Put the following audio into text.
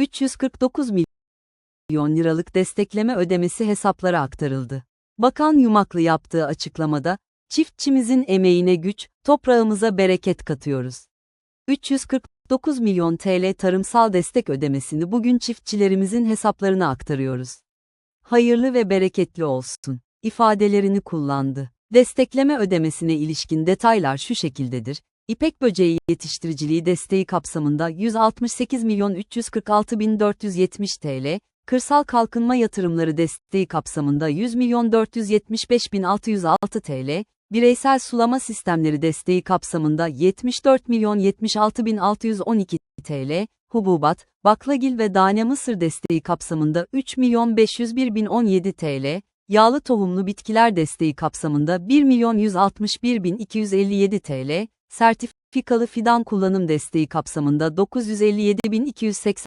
349 milyon liralık destekleme ödemesi hesaplara aktarıldı. Bakan Yumaklı yaptığı açıklamada, çiftçimizin emeğine güç, toprağımıza bereket katıyoruz. 349 milyon TL tarımsal destek ödemesini bugün çiftçilerimizin hesaplarına aktarıyoruz. Hayırlı ve bereketli olsun ifadelerini kullandı. Destekleme ödemesine ilişkin detaylar şu şekildedir. İpek böceği yetiştiriciliği desteği kapsamında 168 milyon 346 bin 470 TL, kırsal kalkınma yatırımları desteği kapsamında 100 milyon 475 bin 606 TL, bireysel sulama sistemleri desteği kapsamında 74 milyon 76 bin 612 TL, hububat, baklagil ve tane mısır desteği kapsamında 3 milyon 501 bin 17 TL, yağlı tohumlu bitkiler desteği kapsamında 1 milyon 161 bin 257 TL, sertifikalı fidan kullanım desteği kapsamında 957 bin 280